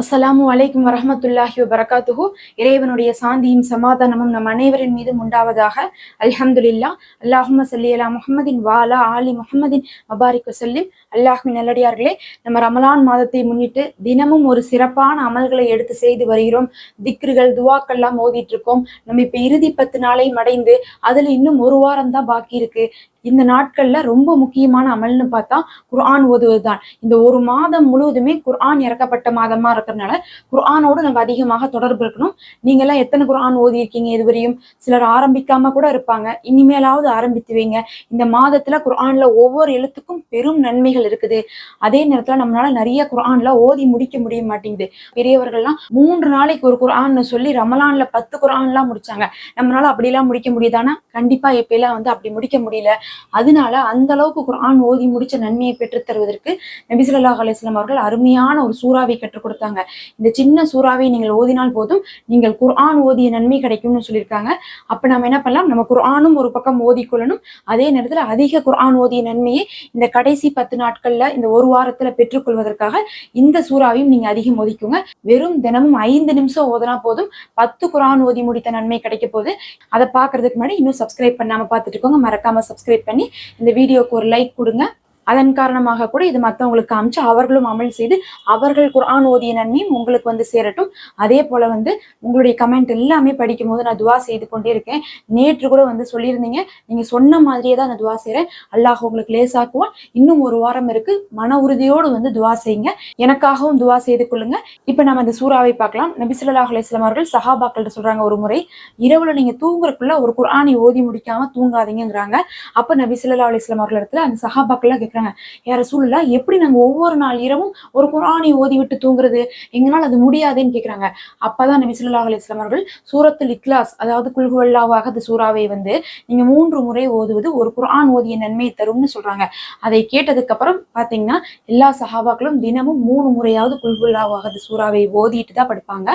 அஸ்லாம் வலைக்கும் வரமத்துல்லாஹி வரகாத்துஹு இறைவனுடைய சாந்தியும் சமாதானமும் நம் அனைவரின் மீதும் உண்டாவதாக. அல்ஹம்துலில்லா. அல்லாஹும சல்லி அலா முஹம்மதின் வாலா ஆலி முஹம்மதின் மபாரிக் வசல்லிம் அல்லாஹுவின் நல்லடியார்களே நம்ம ரமலான் மாதத்தை முன்னிட்டு தினமும் ஒரு சிறப்பான அமல்களை எடுத்து செய்து வருகிறோம். திக்ருகள் துவாக்கள்லாம் ஓதிட்டு இருக்கோம். நம்ம இப்ப இறுதி பத்து நாளை மடைந்து அதுல இன்னும் ஒரு வாரம் தான் பாக்கி இருக்கு. இந்த நாட்கள்ல ரொம்ப முக்கியமான அமல்னு பார்த்தா குர்ஆன் ஓதுவதுதான். இந்த ஒரு மாதம் முழுவதுமே குர்ஆன் இறக்கப்பட்ட மாதமா இருக்கிறதுனால குர்ஆனோடு நம்ம அதிகமாக தொடர்பு இருக்கணும். நீங்க எல்லாம் எத்தனை குர்ஆன் ஓதி இருக்கீங்க இதுவரையும்? சிலர் ஆரம்பிக்காம கூட இருப்பாங்க. இனிமேலாவது ஆரம்பித்துவீங்க. இந்த மாதத்துல குர்ஆன்ல ஒவ்வொரு எழுத்துக்கும் பெரும் நன்மைகள் இருக்குது. அதே நேரத்துல நம்மளால நிறைய குர்ஆன்ல ஓதி முடிக்க முடிய மாட்டேங்குது. பெரியவர்கள்லாம் மூன்று நாளைக்கு ஒரு குர்ஆன் சொல்லி ரமலான்ல பத்து குர்ஆன்லாம் முடிச்சாங்க. நம்மளால அப்படிலாம் முடிக்க முடியுதானா? கண்டிப்பா எப்பயெல்லாம் வந்து அப்படி முடிக்க முடியல. அதனால அந்த அளவுக்கு குர்ஆன் ஓதி முடிச்ச நன்மையை பெற்றுத் தருவதற்கு நபி அலிஸ்லாம் அவர்கள் அருமையான ஒரு சூறாவை கற்றுக் கொடுத்தாங்க. இந்த சின்ன சூறாவை நீங்கள் ஓதினால் போதும் நீங்கள் குர்ஆன் ஓதிய நன்மை கிடைக்கும்னு சொல்லியிருக்காங்க. அப்ப நம்ம என்ன பண்ணலாம்? நம்ம குர்ஆனும் ஒரு பக்கம் ஓதிக்கொள்ளணும். அதே நேரத்துல அதிக குர்ஆன் ஓதிய நன்மையை இந்த கடைசி பத்து நாட்கள்ல இந்த ஒரு வாரத்துல பெற்றுக்கொள்வதற்காக இந்த சூறாவையும் நீங்க அதிகம் ஓதிக்குங்க. வெறும் தினமும் ஐந்து நிமிஷம் ஓதனா போதும். பத்து குர்ஆன் ஓதி முடித்த நன்மை கிடைக்க போகுது. அதை பார்க்கறதுக்கு முன்னாடி இன்னும் சப்ஸ்கிரைப் பண்ணாம பார்த்துட்டு இருக்கோங்க. மறக்காம சப்ஸ்கிரைப் பண்ணி இந்த வீடியோக்கு ஒரு லைக் கொடுங்க. அதன் காரணமாக கூட இது மற்றவங்களுக்கு காமிச்சு அவர்களும் அமல் செய்து அவர்கள் குர்ஆன் ஓதிய நன்மையும் உங்களுக்கு வந்து சேரட்டும். அதே போல வந்து உங்களுடைய கமெண்ட் எல்லாமே படிக்கும் போது நான் துவா செய்து கொண்டே இருக்கேன். நேற்று கூட வந்து சொல்லியிருந்தீங்க. நீங்க சொன்ன மாதிரியே தான் நான் துவா செய்கிறேன் அல்லாஹ் உங்களுக்கு லேசாக்குவான். இன்னும் ஒரு வாரம் இருக்கு. மன உறுதியோடு வந்து துவா செய்யுங்க. எனக்காகவும் துவா செய்து கொள்ளுங்க. இப்போ நம்ம அந்த சூறாவை பார்க்கலாம். நபி அலிஸ்லாம் அவர்கள் சஹாபாக்கள்கிட்ட சொல்றாங்க ஒரு முறை இரவுல நீங்க தூங்குறதுக்குள்ள ஒரு குரானை ஓதி முடிக்காம தூங்காதீங்கங்கிறாங்க. அப்ப நபிசுல்லா அலிஸ்லாம் அவர்கள் இடத்துல அந்த சஹாபாக்கள்லாம் கேக்குறாங்க யார சூழலா எப்படி நாங்கள் ஒவ்வொரு நாள் இரவும் ஒரு குரானை ஓதி விட்டு தூங்குறது? எங்களால் அது முடியாதுன்னு கேக்குறாங்க. அப்பதான் நபி ஸல்லல்லாஹு அலைஹி வஸல்லம் அவர்கள் சூரத்துல் இக்லாஸ் அதாவது குல்குவல்லாவாக அது சூறாவை வந்து நீங்கள் மூன்று முறை ஓதுவது ஒரு குரான் ஓதிய நன்மையை தரும்னு சொல்கிறாங்க அதை கேட்டதுக்கப்புறம் பார்த்தீங்கன்னா எல்லா சஹாபாக்களும் தினமும் மூணு முறையாவது குல்குல்லாவாக அது சூறாவை ஓதிட்டு தான் படுப்பாங்க.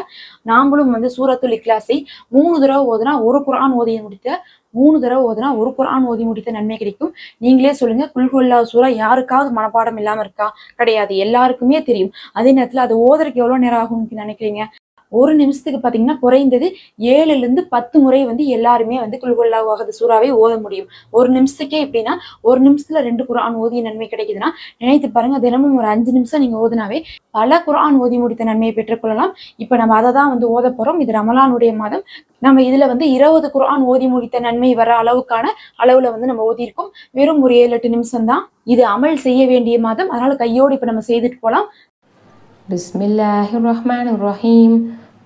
நாமளும் வந்து சூரத்துல் இக்லாஸை மூணு தடவை ஓதுனா ஒரு குரான் ஓதிய முடித்த மூணு தடவை ஓதுனா ஒரு குரான் ஓதி முடித்த நன்மை கிடைக்கும். நீங்களே சொல்லுங்க குல்ஹுல்லா சூரா யாருக்காவது மனப்பாடம் இல்லாம இருக்கா? கிடையாது எல்லாருக்குமே தெரியும். அதே நேரத்துல அது ஓதுறதுக்கு எவ்வளவு நேரம் ஆகும்னு நினைக்கிறீங்க? ஒரு நிமிஷத்துக்கு பார்த்தீங்கன்னா குறைந்தது ஏழுல இருந்து பத்து முறை வந்து எல்லாருமே வந்து குல்குல்லாவாகது சூறாவே ஓத முடியும். ஒரு நிமிஷத்துக்கே எப்படின்னா ஒரு நிமிஷத்துல ரெண்டு குரான் ஓதிய நன்மை கிடைக்குதுன்னா நினைத்து பாருங்க தினமும் ஒரு அஞ்சு நிமிஷம் நீங்க ஓதுனாவே பல குரான் ஓதி முடித்த நன்மையை பெற்றுக்கொள்ளலாம் இப்ப நம்ம அதை தான் வந்து ஓத போகிறோம் இது ரமலானுடைய மாதம். நம்ம இதுல வந்து இருபது குரான் ஓதி முடித்த நன்மை வர அளவுக்கான அளவுல வந்து நம்ம ஓதியிருக்கோம். வெறும் ஒரு ஏழு எட்டு நிமிஷம் தான் இது அமல் செய்ய வேண்டிய மாதம். அதனால கையோடு இப்ப நம்ம செய்துட்டு போகலாம் பிஸ்மில்லாஹி ரஹ்மான் ரஹீம்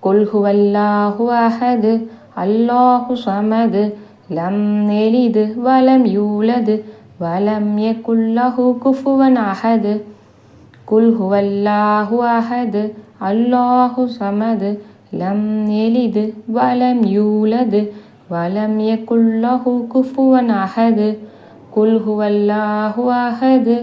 கொல்குவல்லாஹு அஹது அல்லாஹு சமது. லம் நெலிது வலம் யூலது. வலம் எ குல்லஹு குஃபுவன் அஹது. குல்ஹுவல்லாஹு அஹது அல்லாஹு சமது. லம் நெலிது வலம் யூலது. வலம் எ குல்லஹு குஃபுவன் அஹது. குல்ஹுவல்லாஹு அஹது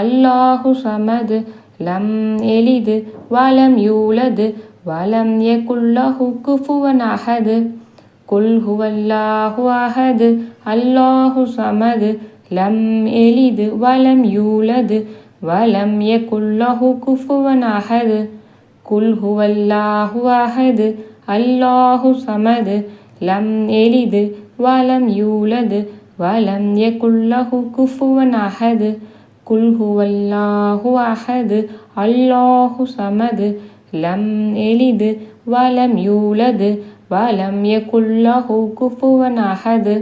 அல்லாஹு சமது. லம் எலிது வலம் யூலது. வலம் எ குல்லஹு குஃபுவன் அஹது குல் ஹுவல்லாஹு அஹது அல்லாஹு சமது லம் எலிது வலம் யூலது வலம் எ குல்லஹு குஃபுவன் அஹது குல் ஹுவல்லாஹு அஹது அல்லாஹு சமது லம் எலிது வலம் யூலது வலம் எ குல்லஹு குஃபுவன் அஹது குல் அஹது அல்லாஹு சமது லம் எளிது வலம் யூலது வலம் யகுல்லாஹு குஃபுவன் அஹது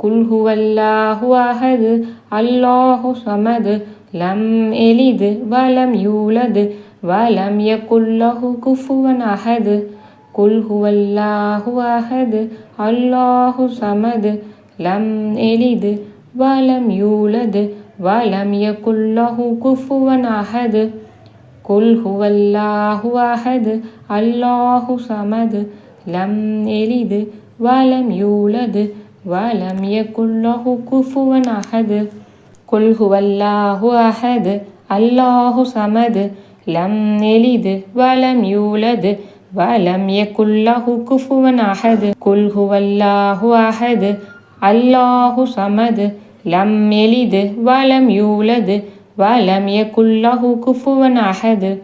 குல் ஹுவல்லாஹு அஹது அல்லாஹு சமது. லம் எளிது வலம் யூலது வலம் யகுல்லாஹு குஃபுவன் அஹது குல் ஹுவல்லாஹு அஹது அல்லாஹு சமது. லம் எளிது வலம் யூலது வலம் யகுல்லாஹு குஃபுவன் அஹது குல் ஹுவல்லாஹு அஹது அல்லாஹு சமது லம் எலிது வலம் யூலது வலம் யகுல்லஹு குஃபுவன் அஹது. குல் ஹுவல்லாஹு அஹது அல்லாஹு சமது லம் எலிது வலம் யூலது வலம் யகுல்லஹு குஃபுவன் அஹது. குல் ஹுவல்லாஹு அஹது அல்லாஹு சமது லம் எலிது வலம் யூலது ولم يولد ولم يكن له كفوا أحد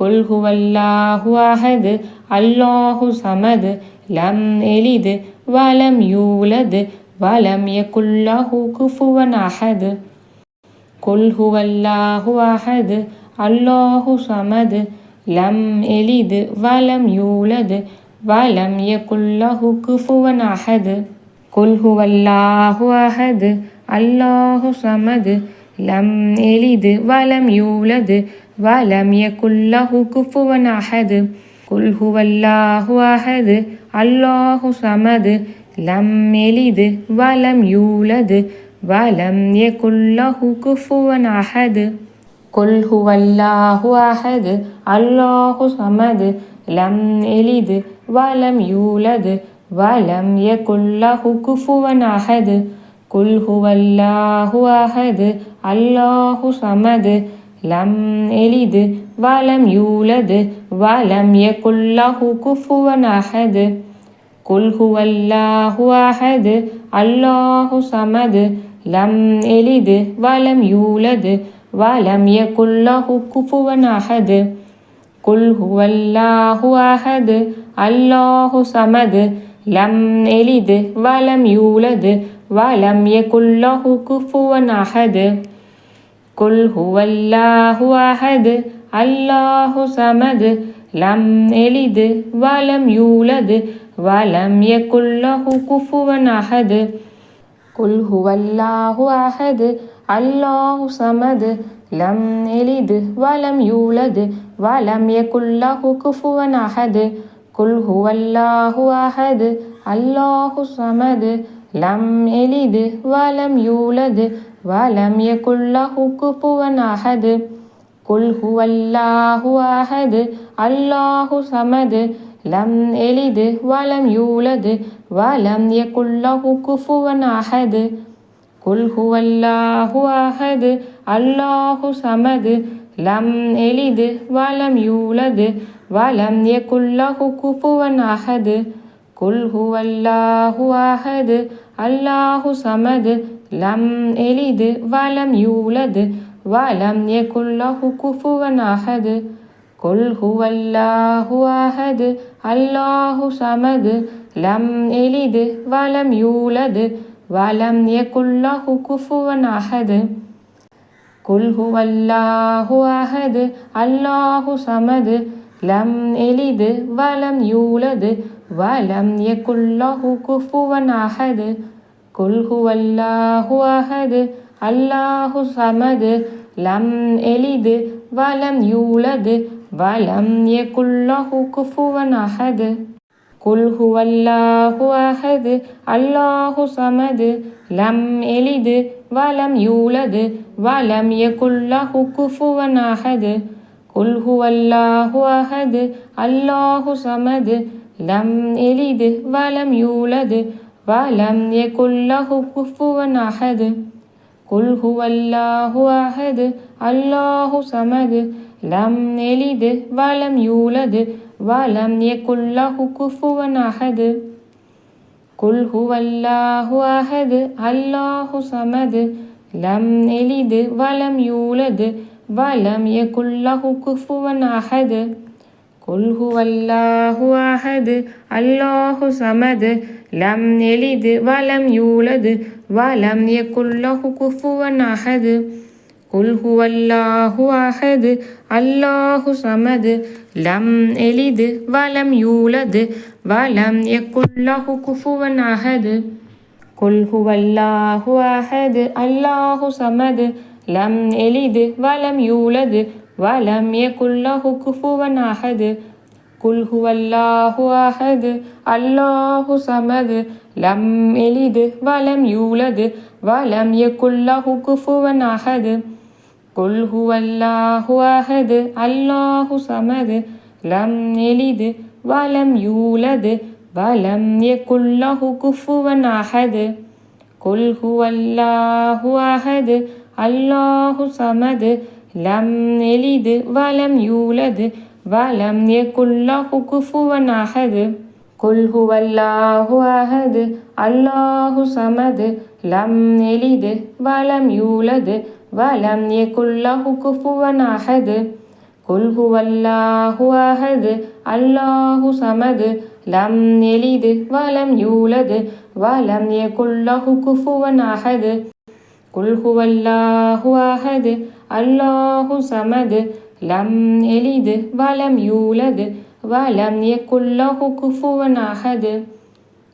قل هو الله أحد الله صمد لم يلد ولم يولد ولم يكن له كفوا أحد قل هو الله أحد الله صمد لم يلد ولم يولد ولم يكن له كفوا أحد قل هو الله أحد الله صمد லம் எளிது வலம் யூலது வலம் யகுல்லஹு குஃபுவன் அஹது குல் ஹுவல்லாஹு அஹது அல்லாஹு சமது லம் எளிது வலம் யூலது வலம் யகுல்லஹு குஃபுவன் அஹது குல் ஹுவல்லாஹு அஹது அல்லாஹு சமது லம் எளிது வலம் யூலது வலம் யகுல்லஹு குஃபுவன் அஹது குல் ஹுவல்லாஹு அஹது அல்லாஹு சமது லம் எளிது வலம் யூலது வலம் ய குல்லாஹு குஃபுவன் அஹது. குல்ஹுவல்லாஹு அஹது அல்லாஹு சமது லம் எளிது வலம் யூலது வலம் ய குல்லாஹு குஃபுவன் அஹது. குல்ஹுவல்லாஹு அஹது அல்லாஹு சமது லம் எளிது வலம் யூலது வலம் ய குல்லாஹு குஃபுவன் அஹது. குல் ஹுவல்லாஹு அஹது அல்லாஹு சமது லம் எளிது வலம் யூலது வலம் யகுல்லஹு குஃபுவன் அஹது குல் ஹுவல்லாஹு அஹது அல்லாஹு சமது லம் எளிது வலம் யூலது வலம் யகுல்லஹு குஃபுவன் அஹது குல் ஹுவல்லாஹு அஹது அல்லாஹு சமது லம் எளிது வலம் யூலது வலம் எக்குல்லாஹு குப்புவன் அகது குல்ஹு அல்லாஹு அகது அல்லாஹு சமது. லம் எளிது வலம் யூலது வலம் எக்குல்லாஹு குஃபுவன் அகது குல்ஹு அல்லாஹு அகது அல்லாஹு சமது. லம் எளிது வலம் யூலது வலம் எக்குல்லாஹு குஃபுவன் அகது குல் ஹுவல்லாஹு அஹது அல்லாஹு சமது லம் எளிது வலம் யூலது வலம் எ குல்லஹு குஃபுவன் அஹது. குல் ஹுவல்லாஹு அஹது அல்லாஹு சமது லம் எளிது வலம் யூலது வலம் எ குல்லஹு குஃபுவன் அஹது. குல் ஹுவல்லாஹு அஹது அல்லாஹு சமது லம் எளிது வலம் யூலது வலம் யகுல்லஹு குஃபுவன் அஹது குல்ஹு அல்லாஹு அஹது அல்லாஹு சமது லம் எளிது வலம் யூலது வலம் யகுல்லஹு குஃபுவன் அஹது குல்ஹு அல்லாஹு அஹது அல்லாஹு சமது லம் எளிது வலம் யூலது வலம் யகுல்லஹு குஃபுவன் அஹது குல்ஹு அல்லாஹு அஹது அல்லாஹு சமது லம் எளிது வலம் யூலது வலம் எ குல்லஹு குஃபுவன் அஹது குல்ஹு அல்லாஹு அஹது அல்லாஹு சமது லம் எளிது வலம் யூலது வலம் எ குல்லஹு குஃபுவன் அஹது குல்ஹு அல்லாஹு அஹது அல்லாஹு சமது லம் எளிது வலம் யூலது வலம் எ குல்லஹு குஃபுவன் அஹது கொல்ஹு அல்லாஹு அஹது அல்லாஹு சமது லம் எளிது வலம் யூலது வலம் எக்குல்லஹு குஃபுவன் அஹது குல்ஹு அல்லாஹு அஹது அல்லாஹு சமது லம் எளிது வலம் யூலது வலம் எக்குல்லஹு குஃபுவன் அஹது குல்ஹு அல்லாஹு அஹது அல்லாஹு சமது லம் எளிது வலம் யூலது வலம் யகுல்லஹு குஃபுவன் அஹது குல் ஹுவல்லாஹு அஹது அல்லாஹு சமது லம் எளிது வலம் யூலது வலம் யகுல்லஹு குஃபுவன் அஹது குல் ஹுவல்லாஹு அஹது அல்லாஹு சமது லம் எளிது வலம் யூலது வலம் யகுல்லஹு குஃபுவன் அஹது குல் ஹுவல்லாஹு அஹது அல்லாஹு சமது லம் எளிது வலம் யூலது வலம் எக்குல்லாஹு குஃபுவன் அகது குல்ஹுவல்லாஹு அகது அல்லாஹு சமது லம் எளிது வலம் யூலது வலம் எக்குல்லாஹு குஃபுவன் அகது குல்ஹுவல்லாஹு அகது அல்லாஹு சமது லம் எளிது வலம் யூலது வலம் எக்குல்லாஹு குஃபுவன் அகது குல்ஹுவல்லாஹு அகது அல்லாஹு சமது லம் எளிது வலம் யூலது வலம் எ குல்லஹு குஃபுவன் அகது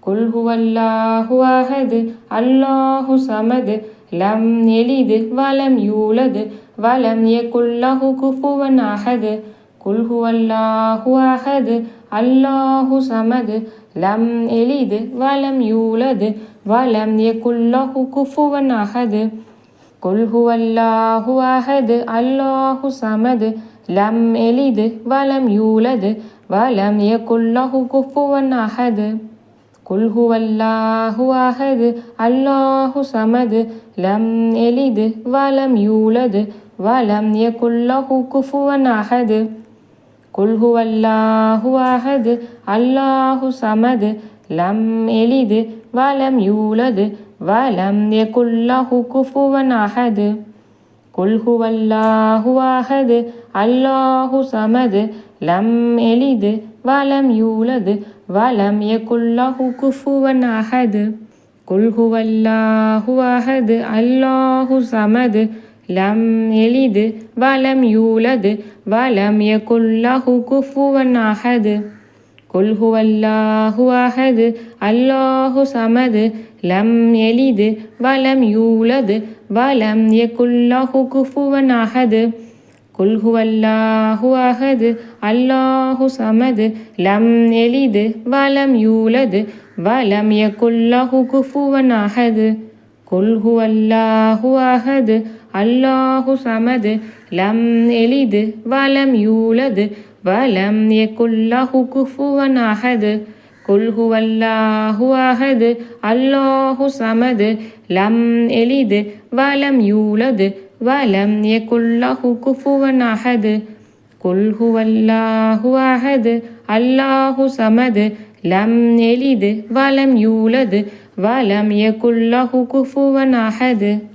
குல்ஹுவல்லாஹு அகது அல்லாஹு சமது லம் எளிது வலம் யூலது வலம் எ குல்லஹு குஃபுவன் அகது குல்ஹுவல்லாஹு அகது அல்லாஹு சமது லம் எளிது வலம் யூலது வலம் எ குல்லஹு குஃபுவன் அகது கொல்ஹுவல்லாஹு அஹது அல்லாஹு சமது லம் எளிது வலம் யூலது வலம் எ குல்லஹு குஃபுவன் அஹது. குல்ஹுவல்லாஹு அஹது அல்லாஹு சமது லம் எளிது வலம் யூலது வலம் எ குல்லஹு குஃபுவன் அஹது. குல்ஹுவல்லாஹு அஹது அல்லாஹு சமது லம் எளிது வலம் யூலது வலம் யகுல்லாஹு குஃபுவன் அஹது. குல்ஹுவல்லாஹு அஹது. அல்லாஹு சமது. லம் எளிது. வலம் யூலது. வலம் யகுல்லாஹு குஃபுவன் அஹது. குல்ஹுவல்லாஹு அஹது. அல்லாஹு சமது. லம் எளிது. வலம் யூலது. வலம் யகுல்லாஹு குஃபுவன் அஹது. கொல்ஹுவல்லாஹு அஹது அல்லாஹு சமது லம் எலிது வலம் யூலது வலம் எக்குல்லாஹு குஃபுவன் அஹது குல்ஹுவல்லாஹு அஹது அல்லாஹு சமது லம் எலிது வலம் யூலது வலம் எக்குல்லாஹு குஃபுவன் அஹது குல்ஹுவல்லாஹு அஹது அல்லாஹு சமது லம் எலிது வலம் யூலது يولد ولم يكن له كفوا أحد قل هو الله أحد الله صمد لم يلد ولم يولد ولم يكن له كفوا أحد قل هو الله أحد الله صمد لم يلد ولم يولد ولم يكن له كفوا أحد قل هو الله أحد الله صمد لم يلد ولم يولد ولم يكن له كفوا أحد قل هو الله أحد الله صمد لم يلد ولم يولد ولم يكن له كفوا أحد قل هو الله أحد الله صمد لم يلد ولم يولد ولم يكن له كفوا أحد قل هو الله أحد الله صمد لم يلد ولم يولد ولم يكن له كفوا أحد قل هو الله أحد الله صمد لم يلد ولم يولد ولم يكن له كفوا أحد قل هو الله أحد الله صمد لم يلد ولم يولد ولم يكن له كفوا أحد